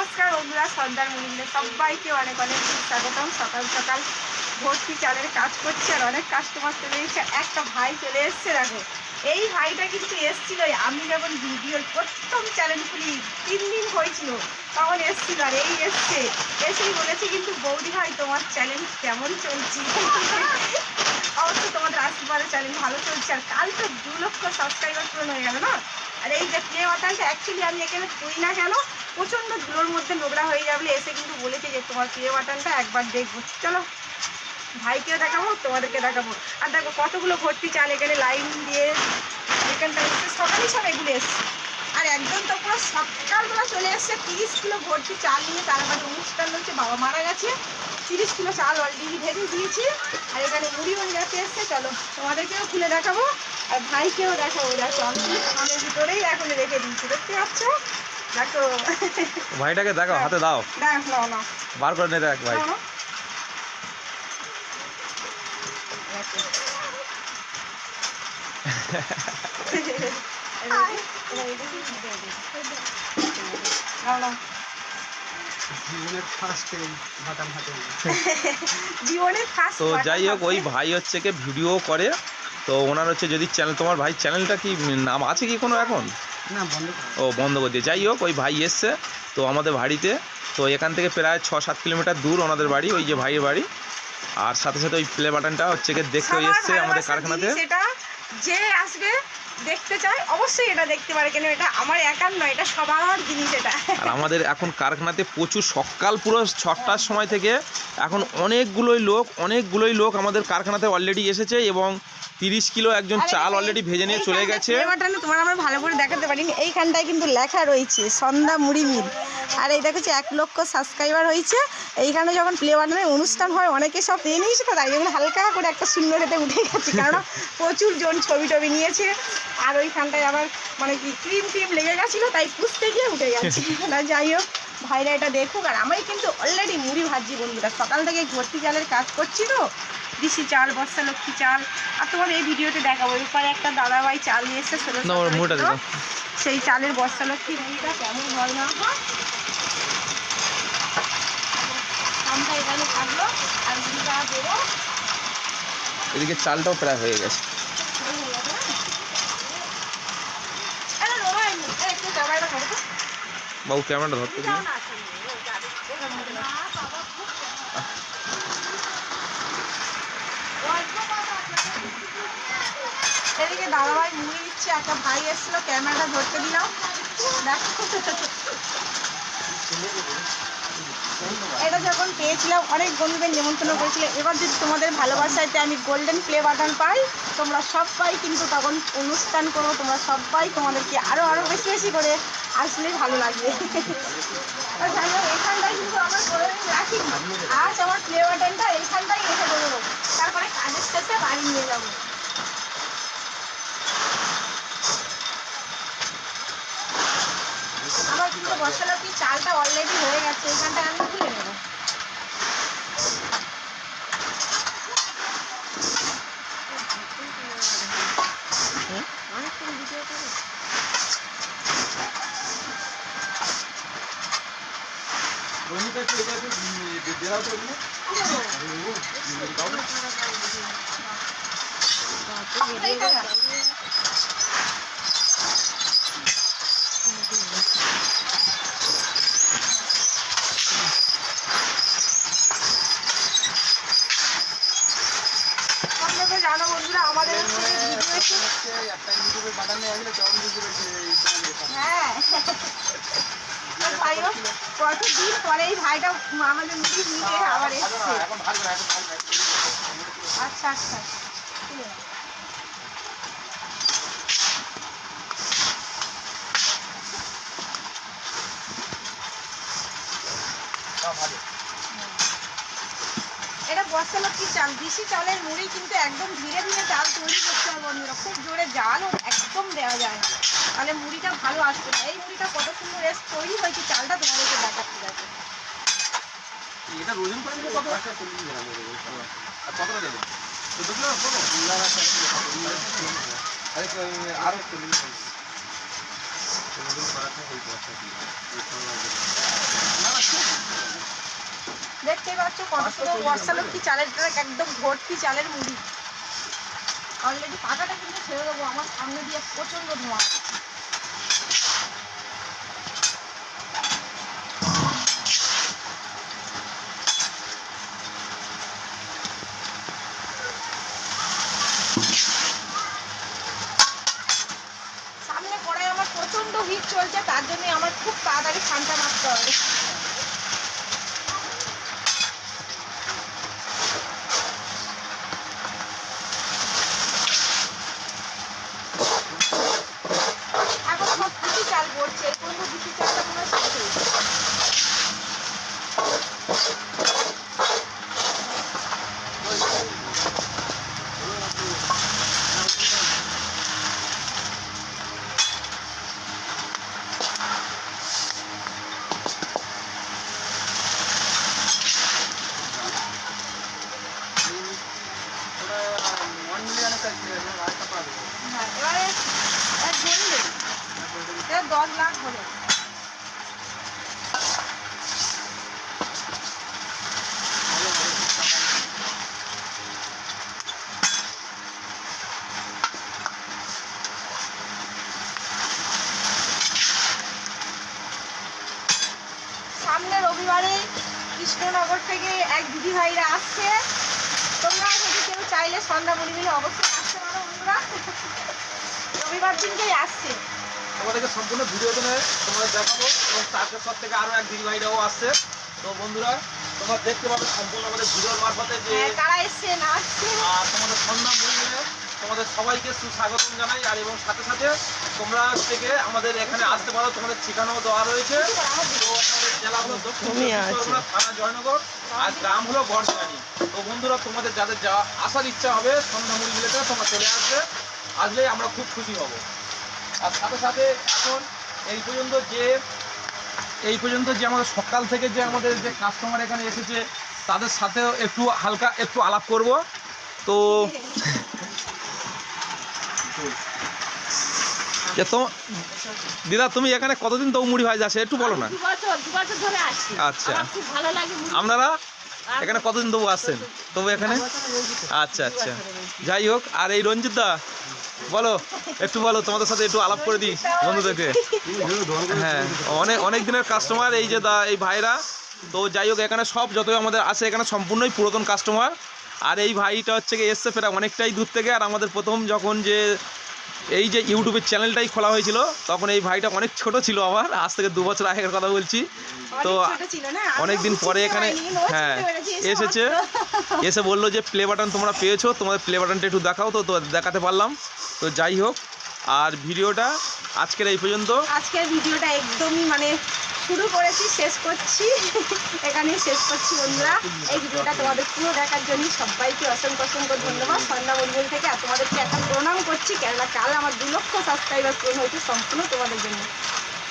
নমস্কার বন্ধুরা, সর্দার মহিলা সবাইকে অনেক অনেক স্বাগতম সকাল সকাল ভর্তি চালের কাজ করছে আর অনেক কাস্টমার চলে এসেছে। একটা ভাই চলে এসছে, দেখো। এই ভাইটা কিন্তু এসছিল আমি যখন ভিডিওর প্রথম চ্যানেল খুলি, তিন দিন হয়েছিল, তখন এসছিল আর এই এসছে। এসেই বলেছে কিন্তু, বৌদি ভাই, তোমার চ্যানেল কেমন চলছে? অবশ্য তোমাদের আশীর্বাদে চ্যানেল ভালো চলছে আর কাল তো দু লক্ষ সাবস্ক্রাইবার পূরণ হয়ে গেল না? আর এই যে প্লে বাটনটা অ্যাকচুয়ালি আমি এখানে করি না কেন? প্রচণ্ড ধুলোর মধ্যে নোংরা হয়ে যাবে, এসে কিন্তু বলেছে যে তোমার প্লে বাটনটা একবার দেখব। চলো, ভাইকেও দেখাবো, তোমাদেরকে দেখাবো। আর দেখো কতগুলো ভর্তি চাল এখানে লাইন দিয়ে এখানটা এসে সকালই সব এগুলো এসছে। আর একজন তো পুরো সকালবেলা চলে এসছে, তিরিশ কিলো ভর্তি চাল নিয়ে তার মানে অনুষ্ঠান হচ্ছে, বাবা মারা গেছে। তিরিশ কিলো চাল অলরেডি ভেজে দিয়েছি। আর এখানে মুড়ি গেছে এসছে। চলো তোমাদেরকেও খুলে দেখাবো আর ভাইকেও দেখাবো। দেখো আমি আমার ভিতরেই এখন রেখে দিয়েছি দেখতে পাচ্ছ? দেখো। ভাইটাকে দেখো হাতে দাও। দেখ নাও নাও বার করে নে দেখ ভাই। নাও, নাও। নাও, নাও। জীবনের ফার্স্ট বাদাম হাতে জীবনে ফার্স্ট তো যাই হোক ওই ভাই হচ্ছে কি ভিডিও করে। তো ওনার হচ্ছে যদি চ্যানেল তোমার ভাই চ্যানেলটা কি নাম আছে কি কোনো এখন? না বন্ধ ও বন্ধ করে দিয়ে যাই হোক ওই ভাই এসছে তো আমাদের বাড়িতে। তো এখান থেকে প্রায় ছ সাত কিলোমিটার দূর ওনাদের বাড়ি ওই যে ভাইয়ের বাড়ি। আর সাথে সাথে ওই প্লে বাটনটা হচ্ছে দেখতে এসছে আমাদের কারখানাতে। যে আসবে দেখতে চায় অবশ্যই এটা দেখতে পারে কেন এটা আমার একার নয় এটা সবার জিনিস এটা। আর আমাদের এখন কারখানাতে প্রচুর সকাল পুরো ছটার সময় থেকে এখন অনেকগুলোই লোক অনেকগুলোই লোক আমাদের কারখানাতে অলরেডি এসেছে এবং তিরিশ কিলো একজন চাল অলরেডি ভেজে নিয়ে চলে গেছে। তোমার আমরা ভালো করে দেখাতে পারিনি এইখানটায় কিন্তু লেখা রয়েছে সন্ধ্যা মুড়ি মিল। আর এই দেখেছি এক লক্ষ সাবস্ক্রাইবার হয়েছে। এইখানে যখন প্লে বাটনের অনুষ্ঠান হয় অনেকে সব পেয়ে নিয়েছে তো তাই জন্য হালকা করে একটা সুন্দর রেতে উঠে গেছে। কারণ প্রচুর জন ছবি টবি নিয়েছে। আর ওইখানটায় আবার মানে কি ক্রিম ক্রিম লেগে গেছিল তাই পুষতে গিয়ে উঠে গেছে। না যাই হোক ভাইরা এটা দেখুক। আর আমি কিন্তু অলরেডি মুড়ি ভাজি বন্ধুরা। সকাল থেকে ভর্তি চালের কাজ করছি তো। দিশি চাল বর্ষা লক্ষ্মী চাল। আর তোমার এই ভিডিওতে দেখাবো। এরপরে একটা দাদাভাই চাল নিয়ে এসছে। সেই চালের বর্ষা লক্ষ্মী মুড়িটা কেমন হয় না হয় আমটা এখানে থাকল আর মুড়িটা দেবো এদিকে চালটাও প্রায় হয়ে গেছে। বাবু ক্যামেরাটা ধরতে দিন না। এদিকে দাদাভাই মুড়ি দিচ্ছে একটা ভাই এসেছিল ক্যামেরাটা ধরতে দিলাম। দেখো। এটা যখন পেয়েছিলাম, অনেক বন্ধুদের নিমন্ত্রণ করেছিল। এবার যদি তোমাদের ভালোবাসাতে আমি গোল্ডেন প্লে বাটন পাই, তোমরা সবাই কিন্তু তখন অনুষ্ঠান করো, তোমরা সবাই তোমাদেরকে আরও আরও বেশি বেশি করে আসলে ভালো লাগবে এখানটায় কিন্তু আমার রাখি। আজ আমার প্লে বাটনটা এইখানটাই রেখে দেবো। তারপরে কাজের শেষে বাড়ি নিয়ে যাব আমার কিন্তু বসালকি চালটা অলরেডি হয়ে গেছে এখানটায় আমি তুলে নেব অনেকক্ষণ ভিডিও করে রমিতা কি এটা দেওয়া তো এগুলো? তোমরা তো জানো বন্ধুরা আমাদের হচ্ছে ভিডিও হ্যাঁ। পরে এই ভাইটা আমাদের মুড়ি নিতে আবার এসছে। আচ্ছা আচ্ছা ঠিক আছে। ভালো। বর্ষা লক্ষ্মী চাল? দেশি চালের মুড়ি কিন্তু একদম ধীরে ধীরে চাল তৈরি করতে হবে বন্ধুরা। খুব জোরে জাল একদম দেওয়া যায় না। তাহলে মুড়িটা ভালো আসবে না। এই মুড়িটা কত সুন্দর এস তৈরি হয়েছে চালটা তোমাদেরকে দেখাচ্ছি দেখো। এটা রোজন করে কত? আচ্ছা চল্লিশ গ্রাম আর কতটা দেবে? চোদ্দ কিলো বলো আরও চল্লিশ দেখতেই পাচ্ছ কত সুন্দর বর্ষালক্ষ্মী চালের ট্রাক, একদম ভর্তি চালের মুড়ি। অলরেডি পাকাটা কিন্তু ছেড়ে দেবো, আমার সামনে দিয়ে প্রচণ্ড ধোঁয়া। সামনে পরে আমার প্রচণ্ড হিট চলছে, তার জন্য আমার খুব তাড়াতাড়ি ঠান্ডা মারতে হবে এখন সব ভুসি চাল পড়ছে এই পর্যন্ত ভুসি চালটা মনে হয় শেষ হয়েছে। হ্যাঁ এবারে সামনে রবিবারে কৃষ্ণনগর থেকে এক দিদি ভাইরা আসছে। চাইলে সন্ধ্যা মুড়ি মিলে অবশ্যই আসতে পারো বন্ধুরা। রবিবার দিনকেই আসছে। তোমাদেরকে সম্পূর্ণ ভিডিওতে তোমাদের দেখাবো এবং তারপর সব থেকে আরও এক দিদি ভাইরাও আসছে। তো বন্ধুরা তোমরা দেখতে পাবে সম্পূর্ণ আমাদের ভিডিওর মারফতে যে হ্যাঁ কারা এসছে না আসছে। আর তোমাদের সন্ধ্যা মন্দিরে তোমাদের সবাইকে সুস্বাগতম জানাই। আর এবং সাথে সাথে তোমরা থেকে আমাদের এখানে আসতে পারো। তোমাদের ঠিকানাও দেওয়া রয়েছে। তো আমাদের জেলা হলো দক্ষিণ চব্বিশ পরগনা, থানা জয়নগর। আর গ্রাম হলো গড়জানি তো বন্ধুরা, তোমাদের যাদের যা আসার ইচ্ছা হবে সন্ধ্যা মুড়ি মিলেতে তোমরা চলে আসবে। আসলে আমরা খুব খুশি হব। আর সাথে সাথে এখন এই পর্যন্ত যে, এই পর্যন্ত যে আমাদের সকাল থেকে যে আমাদের যে কাস্টমার এখানে এসেছে, তাদের সাথেও একটু হালকা একটু আলাপ করব। তো যে তো দিদা তুমি এখানে কতদিন তো মুড়ি ভাই যাচ্ছে? একটু বলো না। আচ্ছা। আপনারা এখানে কতদিন তবু আসছেন? তবু এখানে? আচ্ছা আচ্ছা। যাই হোক আর এই রঞ্জিত দা বলো একটু বলো তোমাদের সাথে একটু আলাপ করে দিই বন্ধুদেরকে। হ্যাঁ অনেক অনেক দিনের কাস্টমার এই যে দা এই ভাইরা। তো যাই হোক এখানে সব যতই আমাদের আছে এখানে সম্পূর্ণই পুরাতন কাস্টমার আর এই ভাইটা হচ্ছে কি এসছে ফেরা অনেকটাই দূর থেকে আর আমাদের প্রথম যখন যে এই যে ইউটিউবের চ্যানেলটাই খোলা হয়েছিল তখন এই ভাইটা অনেক ছোট ছিল আমার আজ থেকে দু বছর আগের কথা বলছি। তো অনেকদিন পরে এখানে হ্যাঁ এসেছে। এসে বলল যে প্লে বাটন তোমরা পেয়েছ তোমাদের প্লে বাটনটা একটু দেখাও তো তো দেখাতে পারলাম। তো যাই হোক আর ভিডিওটা আজকের এই পর্যন্ত। আজকের ভিডিওটা একদমই মানে শুরু করেছি, শেষ করছি। এখানে শেষ করছি বন্ধুরা। এই ভিডিওটা তোমাদের পুরো দেখার জন্য সবাইকে অসংখ্য অসংখ্য ধন্যবাদ। সন্ধ্যা মন্দির থেকে আর তোমাদেরকে একটা প্রণাম করছি। কেননা কাল আমার দু লক্ষ সাবস্ক্রাইবার পূরণ হয়েছে সম্পূর্ণ তোমাদের জন্য।